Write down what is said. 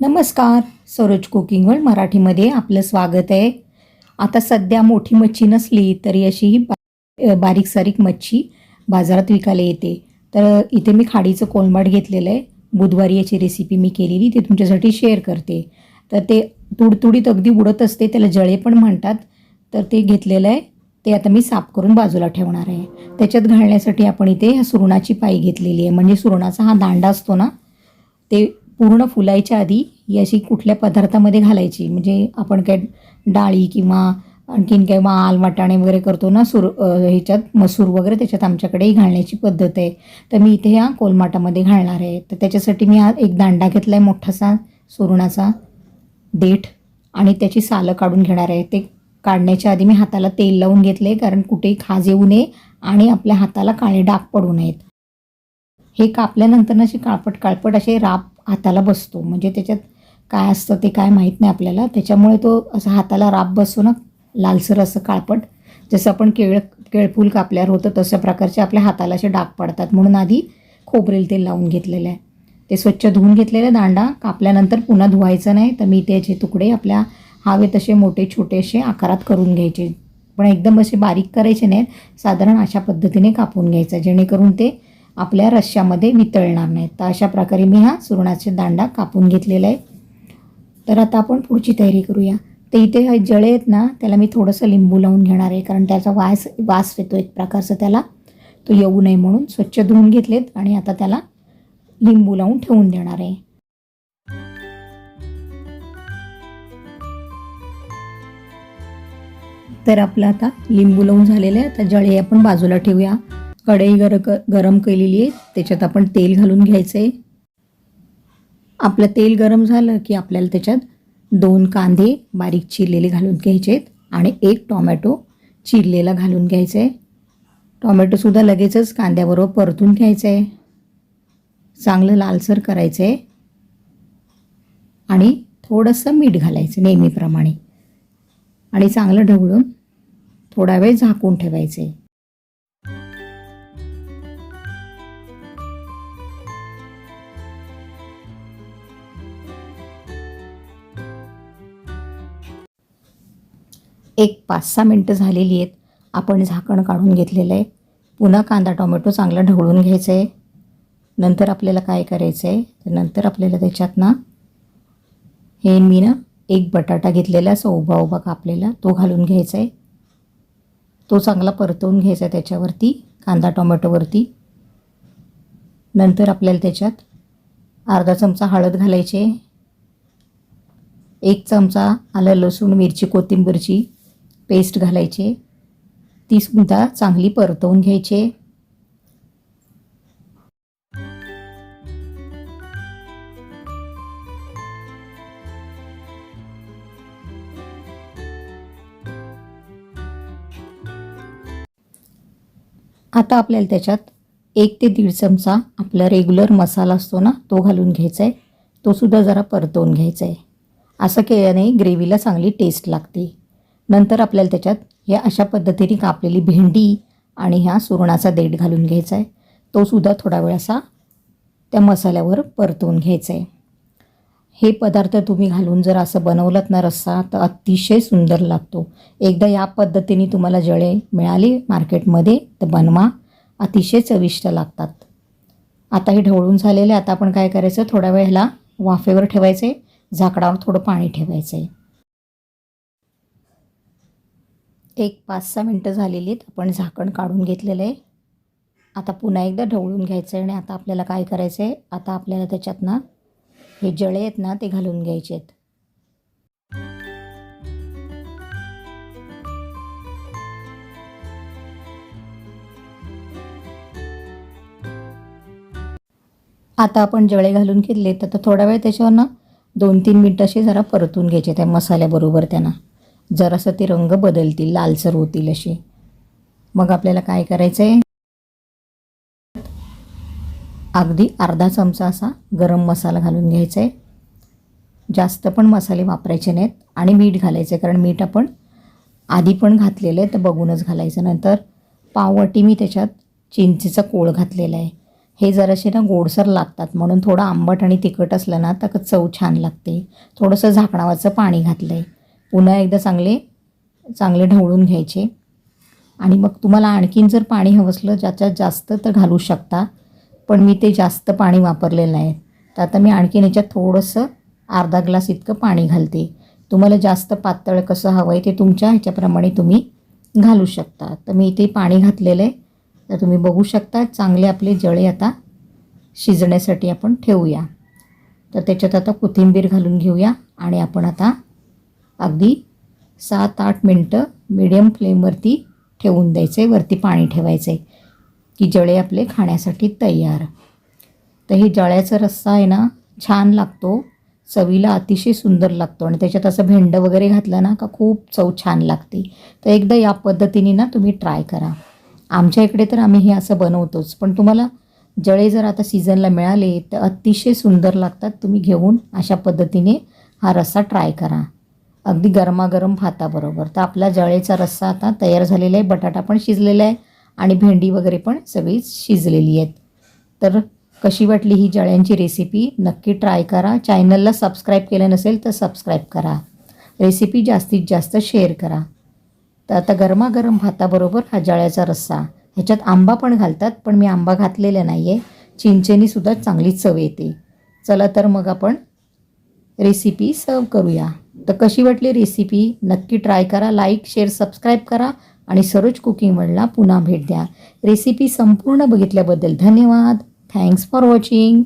नमस्कार. Saroj cooking world मराठीमध्ये आपलं स्वागत आहे. आता सध्या मोठी मच्छी नसली तरी अशी ही बा बारीक सारीक मच्छी बाजारात विकायला येते. तर इथे मी खाडीचं कोलमाट घेतलेलं आहे. बुधवारी याची रेसिपी मी केलेली ती तुमच्यासाठी शेअर करते. तर ते तुडतुडीत अगदी उडत असते त्याला जळे पण म्हणतात. तर ते घेतलेलं आहे. ते आता मी साफ करून बाजूला ठेवणार आहे. त्याच्यात घालण्यासाठी आपण इथे ह्या सुरणाची पाई घेतलेली आहे. म्हणजे सुरणाचा हा दांडा असतो ना ते पूर्ण फुलायच्या आधी ही अशी कुठल्या पदार्थामध्ये घालायची? म्हणजे आपण काय डाळी किंवा आणखीन काय माल वाटाणे वगैरे करतो ना सुर ह्याच्यात मसूर वगैरे त्याच्यात आमच्याकडेही घालण्याची पद्धत आहे. तर मी इथे ह्या कोलमाटामध्ये घालणार आहे. तर त्याच्यासाठी मी हा एक दांडा घेतला आहे मोठासा सुरणाचा देठ आणि त्याची सालं काढून घेणार आहे. ते काढण्याच्या आधी मी हाताला तेल लावून घेतले कारण कुठेही खाज येऊ नये आणि आपल्या हाताला काळे डाग पडू नयेत. हे कापल्यानंतर ना असे काळपट काळपट असे राप हाताला बसतो. म्हणजे त्याच्यात काय असतं ते काय माहीत नाही आपल्याला. त्याच्यामुळे तो असं हाताला राब बसतो ना लालसर असं काळपट. जसं आपण केळ केळफूल कापल्यावर होतं तशा प्रकारचे आपल्या हाताला असे डाग पडतात. म्हणून आधी खोबरेल तेल लावून घेतलेलं आहे. ते स्वच्छ धुवून घेतलेलं दांडा. कापल्यानंतर पुन्हा धुवायचं नाही तर मी त्याचे तुकडे आपल्या हवे तसे मोठे छोटे असे आकारात करून घ्यायचे. पण एकदम असे बारीक करायचे नाहीत. साधारण अशा पद्धतीने कापून घ्यायचं जेणेकरून ते आपल्या रश्श्यामध्ये वितळणार नाहीत. तर अशा प्रकारे मी हा सुरणाचे दांडा कापून घेतलेला आहे. तर आता आपण पुढची तयारी करूया. तर इथे हे जळे आहेत ना त्याला मी थोडंसं लिंबू लावून घेणार आहे कारण त्याचा वास वास येतो एक प्रकारचा त्याला. तो येऊ नये म्हणून स्वच्छ धुवून घेतलेत आणि आता त्याला लिंबू लावून ठेवून देणार आहे. तर आपलं आता लिंबू लावून झालेलं आहे. आता जळे आपण बाजूला ठेवूया. कढई गर गरम केलेली आहे. त्याच्यात आपण तेल घालून घ्यायचं आहे आपलं तेल गरम झालं की आपल्याला त्याच्यात दोन कांदे बारीक चिरलेले घालून घ्यायचे आहेत आणि एक टॉमॅटो चिरलेला घालून घ्यायचं आहे टॉमॅटोसुद्धा लगेचच कांद्याबरोबर परतून घ्यायचं आहे चांगलं लालसर करायचं आहे आणि थोडंसं मीठ घालायचं नेहमीप्रमाणे. आणि चांगलं ढवळून थोडा वेळ झाकून ठेवायचं आहे एक पाच सहा मिनटं झालेली आहेत. आपण झाकण काढून घेतलेलं आहे. पुन्हा कांदा टोमॅटो चांगला ढवळून घ्यायचं आहे नंतर आपल्याला काय करायचं आहे तर नंतर आपल्याला त्याच्यात ना हे मी ना एक बटाटा घेतलेला असा उभा उभा कापलेला तो घालून घ्यायचा आहे तो चांगला परतवून घ्यायचा आहे त्याच्यावरती कांदा टोमॅटोवरती. नंतर आपल्याला त्याच्यात अर्धा चमचा हळद घालायची आहे. एक चमचा आलं लसूण मिरची कोथिंबीरची. पेस्ट घालायची. ती सुद्धा चांगली परतवून घ्यायची. आता आपल्याला त्याच्यात एक ते दीड चमचा आपला रेग्युलर मसाला असतो ना तो घालून घ्यायचा आहे. तोसुद्धा जरा परतवून घ्यायचा आहे. असं केल्याने ग्रेव्हीला चांगली टेस्ट लागते. नंतर आपल्याला त्याच्यात हे अशा पद्धतीने कापलेली भेंडी आणि ह्या सुरणाचा देठ घालून घ्यायचा आहे. तोसुद्धा थोडा वेळ असा त्या मसाल्यावर परतवून घ्यायचा आहे. हे पदार्थ तुम्ही घालून जर असं बनवलं ना रस्सा तर अतिशय सुंदर लागतो. एकदा या पद्धतीने तुम्हाला जळे मिळाले मार्केटमध्ये तर बनवा. अतिशय चविष्ट लागतात. आता हे ढवळून झालेले आता आपण काय करायचं? थोड्या वेळ ह्याला वाफेवर ठेवायचं आहे झाकडावर थोडं पाणी ठेवायचं आहे एक पाच सहा मिनटं झालेली आहेत. आपण झाकण काढून घेतलेलं आहे. आता पुन्हा एकदा ढवळून घ्यायचं आहे आणि आता आपल्याला काय करायचं आहे? आता आपल्याला त्याच्यात ना हे जळे आहेत ना ते घालून घ्यायचे आहेत. आता आपण जळे घालून घेतले तर थोडा वेळ त्याच्यावर ना दोन तीन मिनटं असे जरा परतून घ्यायचे त्या मसाल्याबरोबर त्यांना. जरासं ते रंग बदलतील लालसर होतील असे मग आपल्याला काय करायचं आहे अगदी अर्धा चमचा असा गरम मसाला घालून घ्यायचा आहे जास्त पण मसाले वापरायचे नाहीत आणि मीठ घालायचं आहे कारण मीठ आपण आधी पण घातलेलं आहे तर बघूनच घालायचं. नंतर पाववाटी मी त्याच्यात चिंचेचा कोळ घातलेला आहे. हे जरासे ना गोडसर लागतात म्हणून थोडं आंबट आणि तिखट असलं ना तर चव छान लागते. थोडंसं झाकणावाचं पाणी घातलं आहे पुन्हा एकदा चांगले चांगले ढवळून घ्यायचे. आणि मग तुम्हाला आणखीन जर पाणी हवं असलं ज्याच्यात जास्त तर घालू शकता पण मी ते जास्त पाणी वापरलेलं आहे तर आता मी आणखीन याच्यात थोडंसं अर्धा ग्लास इतकं पाणी घालते. तुम्हाला जास्त पातळ कसं हवं आहे ते तुमच्या ह्याच्याप्रमाणे तुम्ही घालू शकता. तर मी इथे पाणी घातलेलं आहे. तर तुम्ही बघू शकता चांगले आपले जळे आता शिजण्यासाठी आपण ठेवूया. तर त्याच्यात आता कोथिंबीर घालून घेऊया आणि आपण आता अगदी सात आठ मिनटं मिडियम फ्लेमवरती ठेवून द्यायचं आहे वरती पाणी ठेवायचं आहे की जळे आपले खाण्यासाठी तयार. तर हे जळ्याचा रस्सा आहे ना छान लागतो. चवीला अतिशय सुंदर लागतो आणि त्याच्यात असं भेंड वगैरे घातलं ना का खूप चव छान लागते. तर एकदा या पद्धतीने ना तुम्ही ट्राय करा. आमच्या इकडे तर आम्ही हे असं बनवतोच पण तुम्हाला जळे जर आता सीझनला मिळाले तर अतिशय सुंदर लागतात. तुम्ही घेऊन अशा पद्धतीने हा रस्सा ट्राय करा. अगदी गरमागरम भाताबरोबर तर आपला जळेचा रस्सा आता तयार झालेला आहे बटाटा पण शिजलेला आहे आणि भेंडी वगैरे पण सगळी शिजलेली आहेत. तर कशी वाटली ही जळ्यांची रेसिपी नक्की ट्राय करा. चॅनलला सबस्क्राईब केलं नसेल तर सबस्क्राईब करा. रेसिपी जास्तीत जास्त शेअर करा. तर आता गरमागरम भाताबरोबर हा जळ्याचा रस्सा. ह्याच्यात आंबा पण घालतात पण मी आंबा घातलेला नाही आहे चिंचेनीसुद्धा चांगली चव येते. चला तर मग आपण रेसिपी सर्व करूया. तर कशी वाटली रेसिपी नक्की ट्राय करा लाईक शेअर सबस्क्राईब करा आणि सरोज कुकिंग वर्ल्डला पुन्हा भेट द्या. रेसिपी संपूर्ण बघितल्याबद्दल धन्यवाद. Thanks for watching